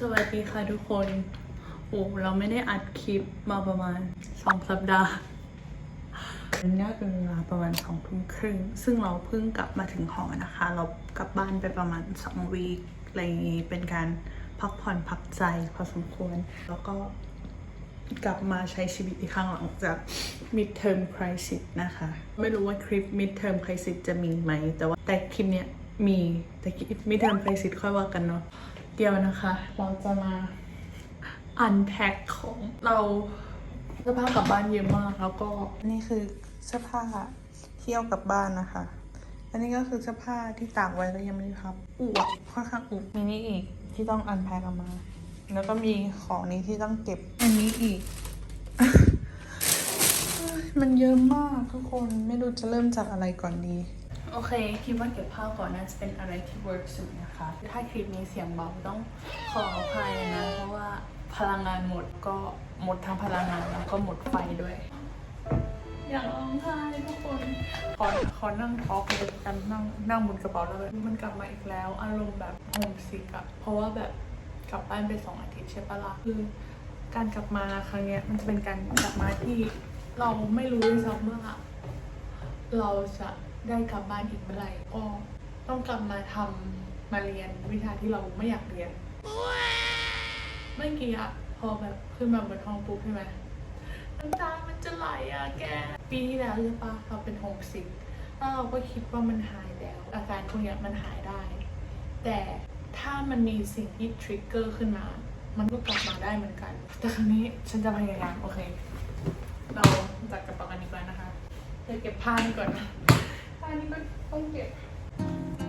สวัสดีค่ะทุกคนโอ้เราไม่ได้อัดคลิปมาประมาณสองสัปดาห์มันน่าเป็นเวลาประมาณสองทุ่มครึ่ง ซึ่งเราเพิ่งกลับมาถึงหอนะคะ เรากลับบ้านไปประมาณสองวีคอะไรอย่างงี้เป็นการพักผ่อนพักใจพอสมควร แล้วก็กลับมาใช้ชีวิตอีกครั้งหลังจาก midterm crisis นะคะ ไม่รู้ว่าคลิป midterm crisis จะมีไหม แต่ว่าแต่คลิปเนี้ยมีแต่คลิป midterm crisis ค่อยว่ากันเนาะ เดี๋ยวนะคะ เราจะมา unpack ของเราเสื้อผ้ากลับบ้านเยอะมากแล้วก็นี่คือเสื้อผ้าที่เอากลับบ้านนะคะ อันนี้ก็คือเสื้อผ้าที่ตากไว้แล้วยังไม่ได้พับอวบค่อนข้างอวบมีนี่อีกที่ต้อง unpack ออกมา แล้วก็มีของนี้ที่ต้องเก็บอันนี้อีก มันเยอะมากทุกคนไม่รู้จะเริ่มจากอะไรก่อนดี โอเค คิดว่าเก็บผ้าก่อนน่าจะเป็นอะไรที่เวิร์กสุดนะคะ ถ้าคลิปนี้เสียงเบาต้องขออภัยนะ เพราะว่าพลังงานหมดก็หมดทั้งพลังงานแล้วก็หมดไฟด้วย อยากร้องไห้ทุกคนขอขอนั่งท็อกเลยกันนั่งนั่งบนกระเป๋าแล้วแบบมันกลับมาอีกแล้ว อารมณ์แบบโฮมซิกอะเพราะว่าแบบกลับบ้านไปสองอาทิตย์ใช่ปะล่ะคือการกลับมาครั้งเนี้ยมันจะเป็นการกลับมาที่เราไม่รู้ด้วยซ้ำว่าเราจะ ได้กลับบ้านอีกเมื่อไหร่ก็ต้องกลับมาทำมาเรียนวิชาที่เราไม่อยากเรียนเมื่อกี้อะพอแบบขึ้นมาบนห้องปุ๊บใช่ไหมน้ำตามันจะไหลอะแก ปีที่แล้วใช่ปะเราเป็นโฮมซิกแล้วเราก็คิดว่ามันหายแล้ว อาการพวกนี้มันหายได้ แต่ถ้ามันมีสิ่งที่ทริกเกอร์ขึ้นมา มันก็กลับมาได้เหมือนกัน แต่ครั้งนี้ฉันจะพยายามโอเค เราจัดกระเป๋ากันดีกว่านะคะเดี๋ยวเก็บผ้าก่อนนะ ผ้านี่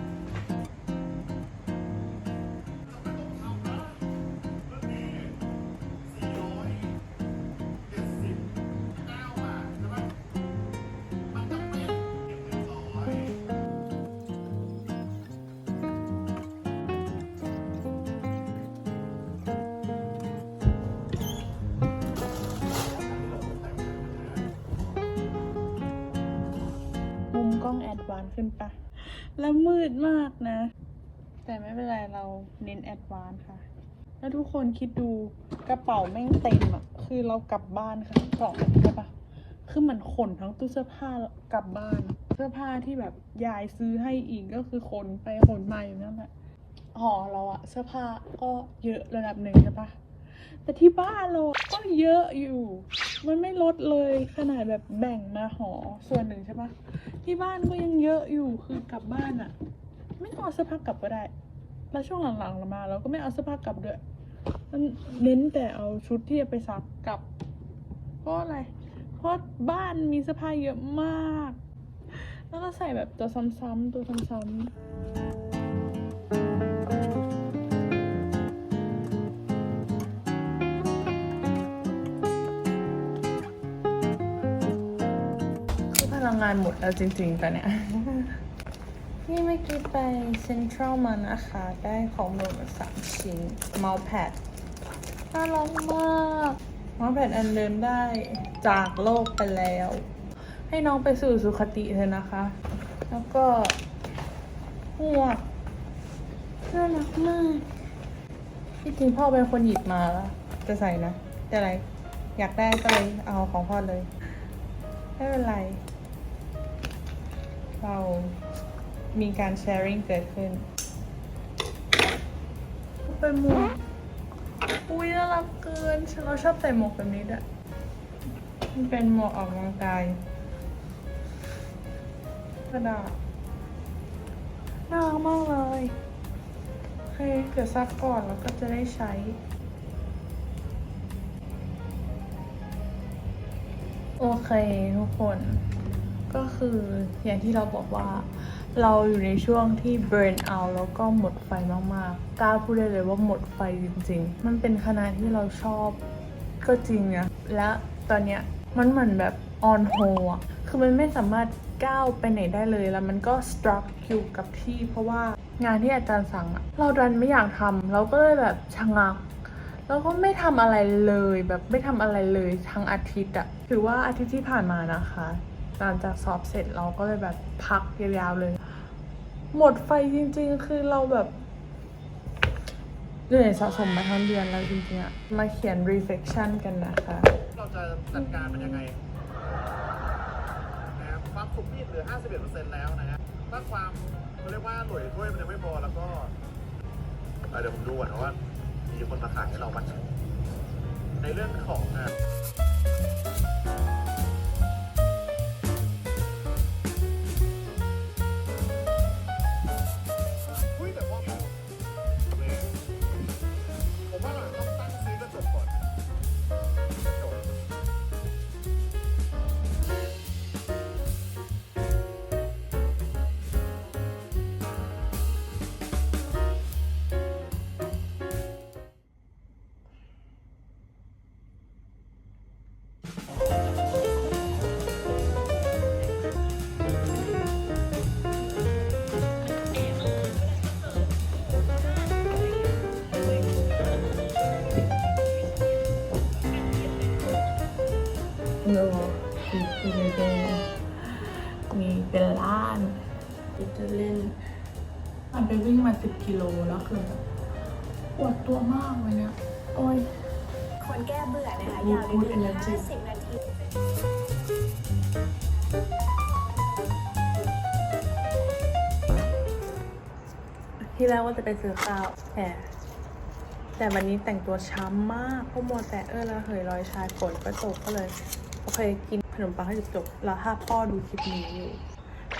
านขึ้นปะแล้วมืดมากนะ แต่ไม่เป็นไรเราเน้นแอดวานค่ะ แล้วทุกคนคิดดูกระเป๋าแม่งเต็มอะคือเรากลับบ้านค่ะสองอาทิตย์ใช่ปะคือมันขนทั้งตู้เสื้อผ้ากลับบ้าน เสื้อผ้าที่แบบยายซื้อให้อีกก็คือขนไปขนมาอยู่นั่นแหละหอเราอะเสื้อผ้าก็เยอะระดับหนึ่งใช่ปะแต่ที่บ้านเราก็เยอะอยู่ มันไม่ลดเลยขนาดแบบแบ่งมาหอส่วนหนึ่งใช่ปะที่บ้านก็ยังเยอะอยู่คือกลับบ้านอะไม่ต้องเอาเสื้อผ้ากลับก็ได้ แล้วช่วงหลังๆเรามา เราก็ไม่เอาเสื้อผ้ากลับด้วยเน้นแต่เอาชุดที่จะไปซักกลับ เพราะอะไร เพราะบ้านมีเสื้อผ้าเยอะมาก แล้วก็ใส่แบบตัวซ้ำๆตัวซ้ำๆานหมดแล้วจริงๆตอนเนี้ยนี่เมื่อกี้ไปเซ็นทรัลมานะคะ ได้ของรวมมาสามชิ้นเมาส์แพดน่ารักมากเมาส์แพดอันเดิมได้จากโลกไปแล้ว ให้น้องไปสู่สุคติเถอะนะคะ แล้วก็หมวกน่ารักมากที่จริงพ่อเป็นคนหยิบมาแล้วจะใส่นะ แต่อะไร อยากได้ก็เลยเอาของพ่อเลย ไม่เป็นไร เรามีการแชร์ i ิ g เกิดขึ้น เป็นหมวกอุ้ยน่ารักเกินฉันเราชอบใส่หมวกแบบนี้ด้วยมันเป็นหมวกออกกำลังกายกระดาษน่ารักมากเลยโอเคเกิดซักก่อนแล้วก็จะได้ใช้โอเค ทุกคน ก็คืออย่างที่เราบอกว่าเราอยู่ในช่วงที่ burn out แล้วก็หมดไฟมากๆ กล้าพูดได้เลยว่าหมดไฟจริงๆ มันเป็นคณะที่เราชอบก็จริงนะและตอนเนี้ยมันเหมือนแบบ on hold อะคือมันไม่สามารถก้าวไปไหนได้เลยแล้วมันก็ struck อยู่กับที่เพราะว่างานที่อาจารย์สั่งอะเราดันไม่อยากทำเราก็เลยแบบชะงักแล้วก็ไม่ทำอะไรเลยแบบไม่ทำอะไรเลยทั้งอาทิตย์อะถือว่าอาทิตย์ที่ผ่านมานะคะ หลังจากสอบเสร็จเราก็เลยแบบพักยาวๆเลย หมดไฟจริง ๆ คือเราแบบเหนื่อยสะสมมาทั้งเดือนแล้วจริงๆอะมาเขียน reflection กันนะคะ เราจะจัดการมันยังไงนะครับความสุขที่เหลือ 51%แล้วนะฮะถ้าความเขาเรียกว่าหน่วยถ้วยมันยังไม่พอแล้วก็เอ่อเดี๋ยวผมดูก่อนนะว่า มีคนมาขายให้เราบ้างในเรื่องของอะ กิโลแล้วคือแบบปวดตัวมากเลยเนี่ยโอ้ยคนแก้เบื่อนะคะมียาวไปพูดถึง energy 50นาทีที่แรกว่าจะไปซื้อข้าวแต่แต่วันนี้แต่งตัวช้ำมากเพราะมัวแต่เออระเหยรอยชายฝนก็ตกก็เลยโอเคกินขนมปังให้จบๆแล้วถ้าพ่อดูคลิปนี้อยู่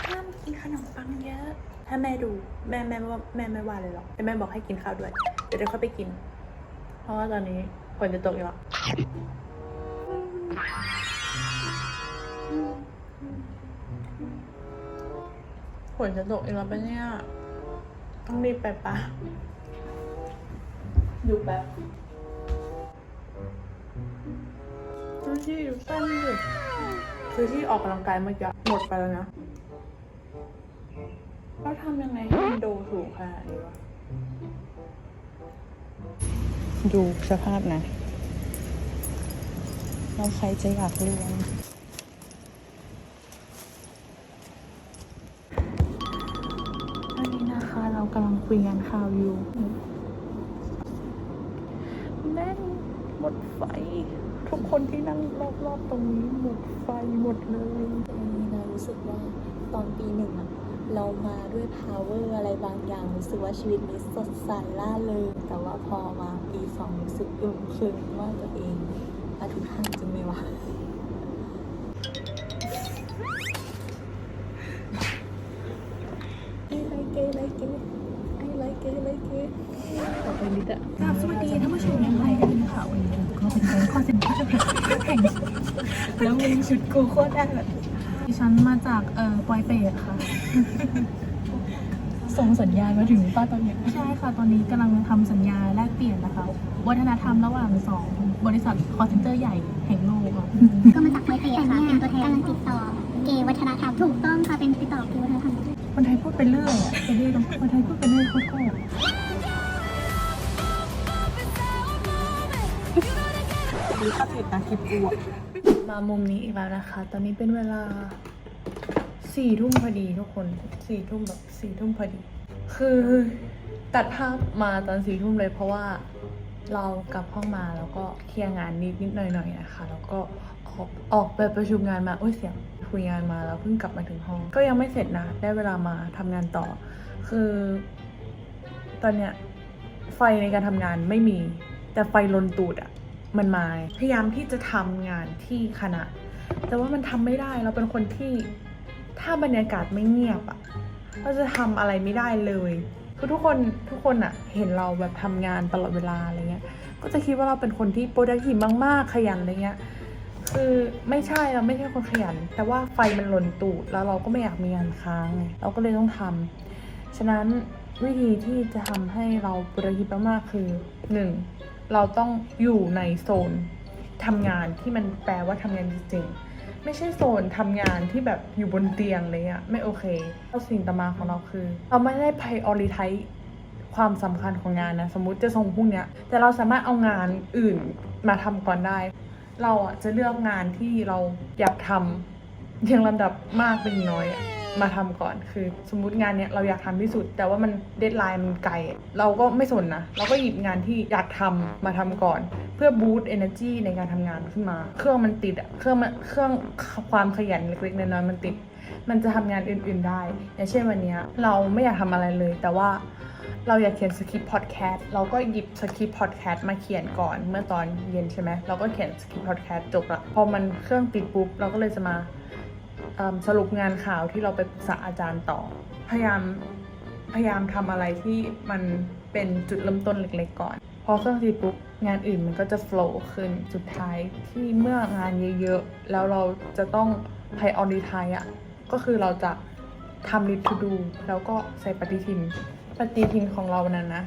ห้ามกินขนมปังเยอะ ถ้าแม่ดูแม่แม่ไม่ว่าแม่ไม่ว่าเลยหรอกแต่แม่บอกให้กินข้าวด้วย เดี๋ยวเดี๋ยวเขาไปกิน เพราะว่าตอนนี้ฝนจะตกอีกแล้วฝนจะตกอีกแล้วปะเนี่ย ต้องรีบไปปะอยู่แบบซื้อที่อยู่สั้นดิซื้อที่ออกกำลังกายเมื่อกี้หมดไปแล้วนะ เราทำยังไงให้มันดูสูงขนาดนี้วะดูสภาพนะแล้วใครจะอยากเรียนตอนนี้นะคะเรากำลังคุยงานข่าวอยู่แน่นหมดไฟ ทุกคนที่นั่งรอบๆตรงนี้หมดไฟหมดเลย เรารู้สึกว่าตอนปีหนึ่งอะ เรามาด้วย power อะไรบางอย่างรู้สึกว่าชีวิตนี้สดใสล่าเริงแต่ว่าพอมาปีสองรู้สึกอึมครึมว่าตัวเองอาทุกทางจริงไหมวะ I like it, like it. I like it, like it. ต่อไปนิดอะกราบสวัสดีท่านผู้ชมนะคะวันนี้ค่ะวันนี้ก็เป็นการข้อเสนอแข่งแล้วมึงชุดกูโคตรได้แบบ ดิฉันมาจากเอ่อปอยเปตค่ะ ส่งสัญญาณมาถึงป้าตอนนี้ใช่ค่ะ ตอนนี้กำลังทำสัญญาแลกเปลี่ยนนะคะ วัฒนธรรมระหว่างสองบริษัทคอร์เซนเตอร์ใหญ่แห่งโลกค่ะ ก็มาจากไวเตะค่ะเป็นตัวแทนกำลังติดต่อ เกย์วัฒนธรรมถูกต้องค่ะเป็นติดต่อเกย์วัฒนธรรมคนไทยพูดไปเรื่อยอะไปเรื่อยตรงคนไทยพูดไปเรื่อยโคตรโคตรดูค่าเผ็ดนะคลิปกูอะมามุมนี้อีกแล้วนะคะ ตอนนี้เป็นเวลาสี่ทุ่มพอดีทุกคนสี่ทุ่มแบบสี่ทุ่มพอดี คือตัดภาพมาตอนสี่ทุ่มเลยเพราะว่าเรากลับห้องมาแล้วก็เคลียร์งานนิดนิดหน่อยหน่อยนะคะ แล้วก็ออกออกไปประชุมงานมาโอ้ยเสียงคุยงานมาแล้วเพิ่งกลับมาถึงห้อง ก็ยังไม่เสร็จนะ ได้เวลามาทำงานต่อ คือ ตอนเนี้ยไฟในการทำงานไม่มี แต่ไฟลนตูดอะ มันมาพยายามที่จะทำงานที่คณะ แต่ว่ามันทำไม่ได้เราเป็นคนที่ถ้าบรรยากาศไม่เงียบอะเราจะทำอะไรไม่ได้เลยคือทุกคนทุกคนอะเห็นเราแบบทำงานตลอดเวลาอะไรเงี้ย ก็จะคิดว่าเราเป็นคนที่ productive มากๆ ขยันอะไรเงี้ยคือไม่ใช่เราไม่ใช่คนขยัน แต่ว่าไฟมันหล่นตูดแล้วเราก็ไม่อยากมีงานค้างเราก็เลยต้องทำฉะนั้นวิธีที่จะทำให้เรา productive มากๆคือหนึ่ง เราต้องอยู่ในโซนทำงานที่มันแปลว่าทำงานจริงๆ ไม่ใช่โซนทำงานที่แบบอยู่บนเตียงเงี้ยไม่โอเคแล้วสิ่งต่อมาของเราคือ เราไม่ได้ prioritize ความสำคัญของงานนะ สมมุติจะส่งพรุ่งเนี้ยแต่เราสามารถเอางานอื่นมาทำก่อนได้ เราอะจะเลือกงานที่เราอยากทำเรียงลำดับมากเป็นน้อยอะ มาทำก่อนคือ สมมุติงานเนี้ยเราอยากทำที่สุด แต่ว่ามันเดทไลน์มันไกล เราก็ไม่สนนะ เราก็หยิบงานที่อยากทำมาทำก่อน เพื่อบูตเอเนอร์จีในการทำงานขึ้นมา เครื่องมันติดอะเครื่องมันเครื่องความขยันเล็กๆน้อยๆมันติด มันจะทำงานอื่น ๆ ได้อย่างเช่นวันเนี้ยเราไม่อยากทำอะไรเลย แต่ว่าเราอยากเขียนสคริปต์พอดแคสต์เราก็หยิบสคริปต์พอดแคสต์มาเขียนก่อนเมื่อตอนเย็นใช่ไหมเราก็เขียนสคริปต์พอดแคสต์จบละพอมันเครื่องติดปุ๊บเราก็เลยจะมา สรุปงานข่าวที่เราไปปรึกษาอาจารย์ต่อ พยายามพยายามทำอะไรที่มันเป็นจุดเริ่มต้นเล็กๆก่อน พอเครื่องติดปุ๊บงานอื่นมันก็จะโฟล์ขึ้นสุดท้ายที่เมื่องานเยอะๆ แล้วเราจะต้อง prioritize อะก็คือเราจะทำ list to do แล้วก็ใส่ปฏิทิน ปฏิทินของเรานั้นนะ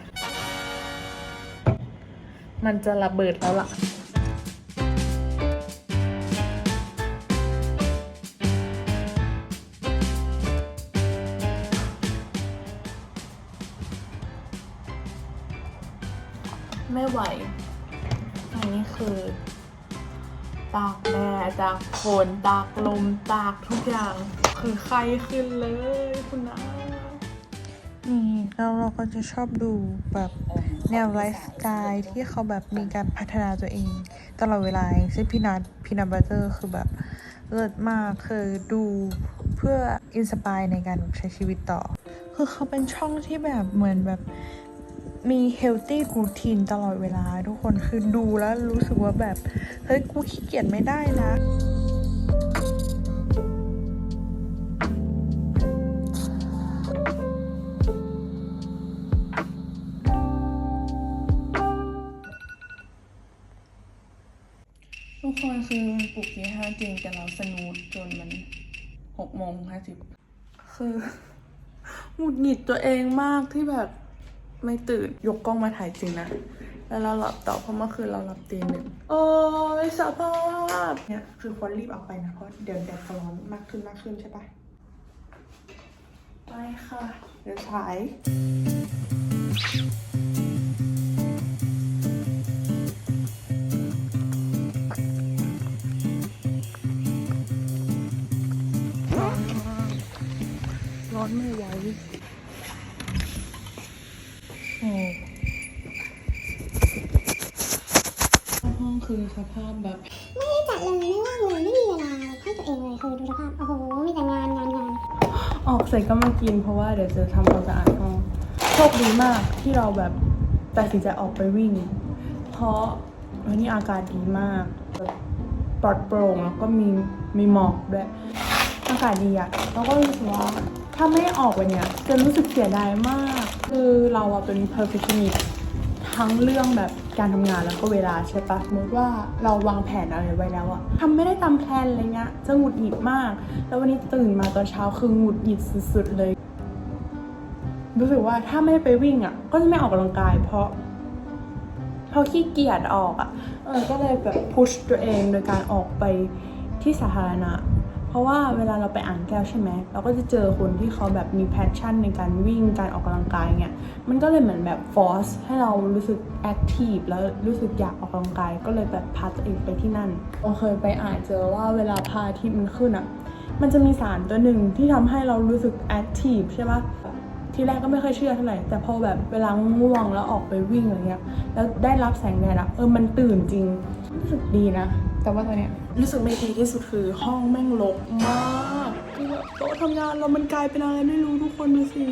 มันจะระเบิดแล้วล่ะ ไม่ไหว อันนี้คือตากแดดตากฝนตากลมตากทุกอย่าง คือไข้ขึ้นเลยคุณนะนี่แล้วเราก็จะชอบดูแบบแนวไลฟ์สไตล์ที่เขาแบบมีการพัฒนาตัวเอง ตลอดเวลาอย่างเช่นพี่นัทพี่นัทบัตเตอร์คือแบบเลิศมากคือดูเพื่ออินสปายในการใช้ชีวิตต่อ คือเขาเป็นช่องที่แบบเหมือนแบบ มี healthy routine ตลอดเวลาทุกคนคือดูแล้วรู้สึกว่าแบบ เฮ้ย กูขี้เกียจไม่ได้นะทุกคนคือมันปลุกที่ห้าจริงแต่เราสนูดจนมันหกโมงห้าสิบคือหงุดหงิดตัวเองมากที่แบบ ไม่ตื่น ยกกล้องมาถ่ายจริงนะ แล้วเราหลับต่อเพราะเมื่อคืนเราหลับตีหนึ่งโอ้ยสภาพเนี่ยคือควรรีบออกไปนะ เพราะเดี๋ยวแดดจะร้อนมากขึ้นมากขึ้นใช่ปะไปค่ะ เดี๋ยวฉายร้อนไม่ไหวโอ้ ห้องคือสภาพแบบ ไม่ได้จัดเลยไม่ว่างเลยไม่มีเวลาให้ตัวเองเลยคือดูสภาพโอ้โหมีแต่งานงานงานออกเสร็จก็มากินเพราะว่าเดี๋ยวจะทำความสะอาดห้องโชคดีมากที่เราแบบตัดสินใจออกไปวิ่ง เพราะวันนี้อากาศดีมากแบบปลอดโปร่งแล้วก็มีมีหมอกด้วยอากาศดีอะเราก็รู้สึกว่าถ้าไม่ออกวันเนี้ยจะรู้สึกเสียดายมาก คือเราอะเป็น perfectionist ทั้งเรื่องแบบการทำงานแล้วก็เวลาใช่ปะสมมติว่าเราวางแผนอะไรไว้แล้วอะทำไม่ได้ตามแพลนอะไรเงี้ยจะหงุดหงิดมาก แล้ววันนี้ตื่นมาตอนเช้าคือหงุดหงิดสุดๆเลย รู้สึกว่าถ้าไม่ไปวิ่งอะก็จะไม่ออกกำลังกาย เพราะเพราะขี้เกียจออกอะ่ะเออก็เลยแบบพุชตัวเองโดยการออกไปที่สาธารณะ เพราะว่าเวลาเราไปอ่างแก้วใช่ไหมเราก็จะเจอคนที่เขาแบบมีแพชชั่นในการวิ่งการออกกำลังกายเงี้ยมันก็เลยเหมือนแบบฟอสให้เรารู้สึกแอคทีฟแล้วรู้สึกอยากออกกำลังกายก็เลยแบบพาตัวเองไปที่นั่นเราเคยไปอ่านเจอว่าเวลาพาที่มันขึ้นอะมันจะมีสารตัวหนึ่งที่ทำให้เรารู้สึกแอคทีฟใช่ปะทีแรกก็ไม่ค่อยเชื่อเท่าไหร่แต่พอแบบเวลาง่วงแล้วออกไปวิ่งอะไรเงี้ยแล้วได้รับแสงแดดอะเออมันตื่นจริงรู้สึกดีนะ แต่ว่าตอนเนี้ยรู้สึกไม่ดีที่สุดคือห้องแม่งรกมากคือแบบโต๊ะทำงานเรามันกลายเป็นอะไรไม่รู้ทุกคนดูสิ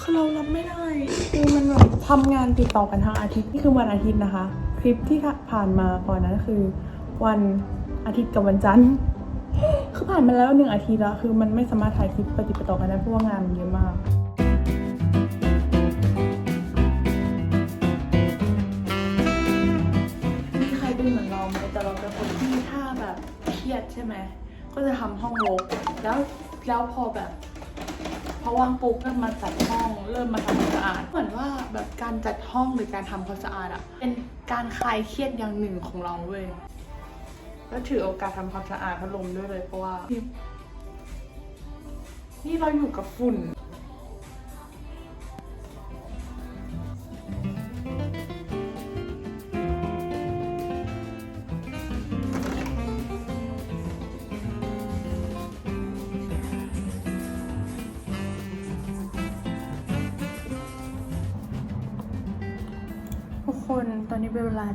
คือเรารับไม่ได้คือมันแบบทำงานติดต่อกันทั้งอาทิตย์นี่คือวันอาทิตย์นะคะ คลิปที่ผ่านมาก่อนนั้นคือ วันอาทิตย์กับวันจันทร์คือผ่านมาแล้วหนึ่งอาทิตย์แล้วคือมันไม่สามารถถ่ายคลิปปฏิดปต่อกันได้เพราะว่างานมันเยอะมาก แต่เราเป็นคนที่ถ้าแบบเครียดใช่ไหมก็จะทำห้องรกแล้วแล้วพอแบบพอว่างปุ๊บเริ่มมาจัดห้องเริ่มมาทำความสะอาดเหมือนว่าแบบการจัดห้องหรือการทำความสะอาดอะเป็นการคลายเครียดอย่างหนึ่งของเราเว้ยแล้วถือโอกาสทำความสะอาดพัดลมด้วยเลยเพราะว่า นี่เราอยู่กับฝุ่น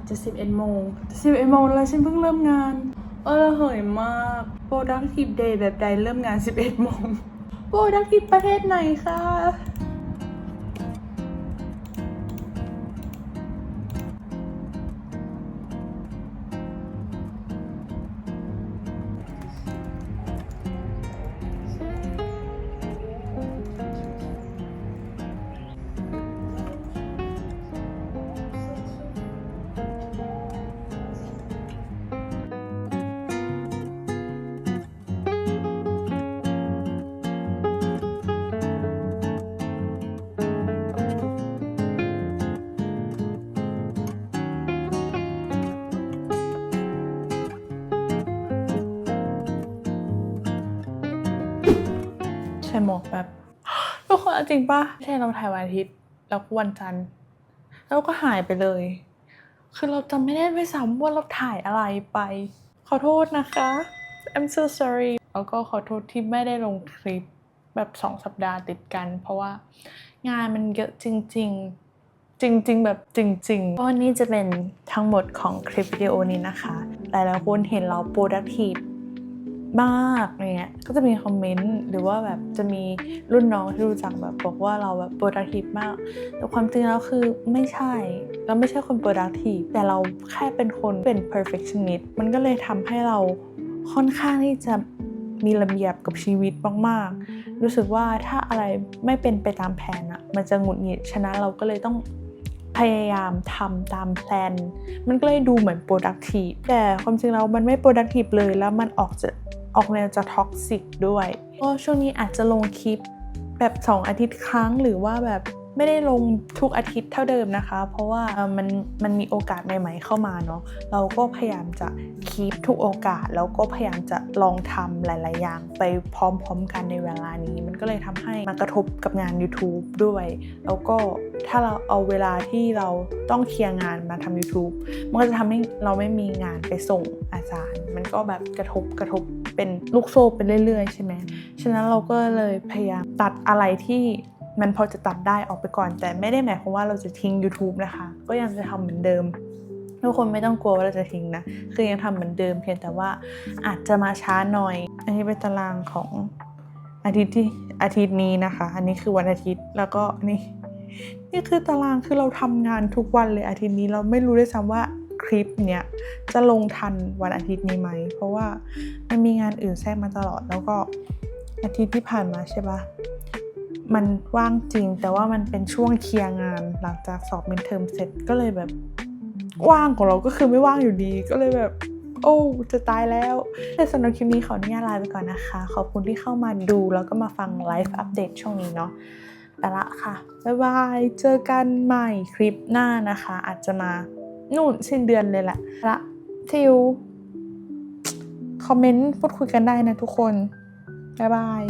จะ 11 โมง 11 โมงแล้วฉันเพิ่งเริ่มงาน เออเหยมาก productive day แบบใดเริ่มงาน 11 โมง productive ประเทศไหนคะ หมอกแบบทุกคนจริงปะใช่เราถ่ายวันอาทิตย์แล้ววันจันทร์แล้วก็หายไปเลย คือเราจำไม่ได้ด้วยซ้ำว่าเราถ่ายอะไรไป ขอโทษนะคะ I'm so sorry แล้วก็ขอโทษที่ไม่ได้ลงคลิปแบบสองสัปดาห์ติดกัน เพราะว่างานมันเยอะจริง ๆ จริง ๆ แบบจริงๆก็นี่จะเป็นทั้งหมดของคลิปวิดีโอนี้นะคะ หลายๆคนเห็นเรา productive มากเนี่ยก็จะมีคอมเมนต์หรือว่าแบบจะมีรุ่นน้องที่รู้จักแบบบอกว่าเราแบบ productive มาก แต่ความจริงแล้วคือไม่ใช่ เราไม่ใช่คน productive แต่เราแค่เป็นคนเป็น perfectionist มันก็เลยทำให้เราค่อนข้างที่จะมีระเบียบกับชีวิตมากๆ รู้สึกว่าถ้าอะไรไม่เป็นไปตามแผนอะมันจะหงุดหงิด ฉะนั้นเราก็เลยต้องพยายามทำตามแพลน มันก็เลยดูเหมือน productive แต่ความจริงแล้วมันไม่ productive เลย แล้วมันออกจะ ออกแนวจะท็อกซิกด้วยก็ช่วงนี้อาจจะลงคลิปแบบ 2 อาทิตย์ครั้งหรือว่าแบบ ไม่ได้ลงทุกอาทิตย์เท่าเดิมนะคะ เพราะว่ามันมันมีโอกาสใหม่ ๆ เข้ามาเนาะเราก็พยายามจะคีปทุกโอกาส แล้วก็พยายามจะลองทำหลาย ๆ อย่าง ไปพร้อม ๆ กันในเวลานี้ มันก็เลยทำให้มากระทบกับงาน YouTube ด้วย แล้วก็ถ้าเราเอาเวลาที่เราต้องเคลียร์งานมาทำ YouTube มันก็จะทำให้เราไม่มีงานไปส่งอาจารย์ มันก็แบบกระทบกระทบเป็นลูกโซ่ไปเรื่อย ๆ ใช่ไหมฉะนั้นเราก็เลยพยายามตัดอะไรที่ มันพอจะตัดได้ออกไปก่อน แต่ไม่ได้หมายความว่าเราจะทิ้ง YouTube นะคะ ก็ยังจะทำเหมือนเดิมทุกคนไม่ต้องกลัวว่าเราจะทิ้งนะ คือยังทำเหมือนเดิมเพียงแต่ว่าอาจจะมาช้าหน่อย อันนี้เป็นตารางของอาทิตย์ที่อาทิตย์นี้นะคะ อันนี้คือวันอาทิตย์แล้วก็นี่นี่คือตารางคือเราทำงานทุกวันเลยอาทิตย์นี้เราไม่รู้ด้วยซ้ำว่าคลิปเนี้ยจะลงทันวันอาทิตย์นี้ไหม เพราะว่ามันมีงานอื่นแทรกมาตลอดแล้วก็อาทิตย์ที่ผ่านมาใช่ปะ มันว่างจริง แต่ว่ามันเป็นช่วงเคลียร์งานหลังจากสอบมินเทอมเสร็จก็เลยแบบว่างของเราก็คือไม่ว่างอยู่ดีก็เลยแบบโอ้จะตายแล้วแต่สำหรับคลิปนี้ขออนุญาตลาไปก่อนนะคะ ขอบคุณที่เข้ามาดูแล้วก็มาฟังไลฟ์อัปเดตช่วงนี้เนาะไปละค่ะ บ๊ายบาย เจอกันใหม่คลิปหน้านะคะ อาจจะมานู่นสิ้นเดือนเลยแหละละทิวคอมเมนต์พูดคุยกันได้นะทุกคน บ๊ายบาย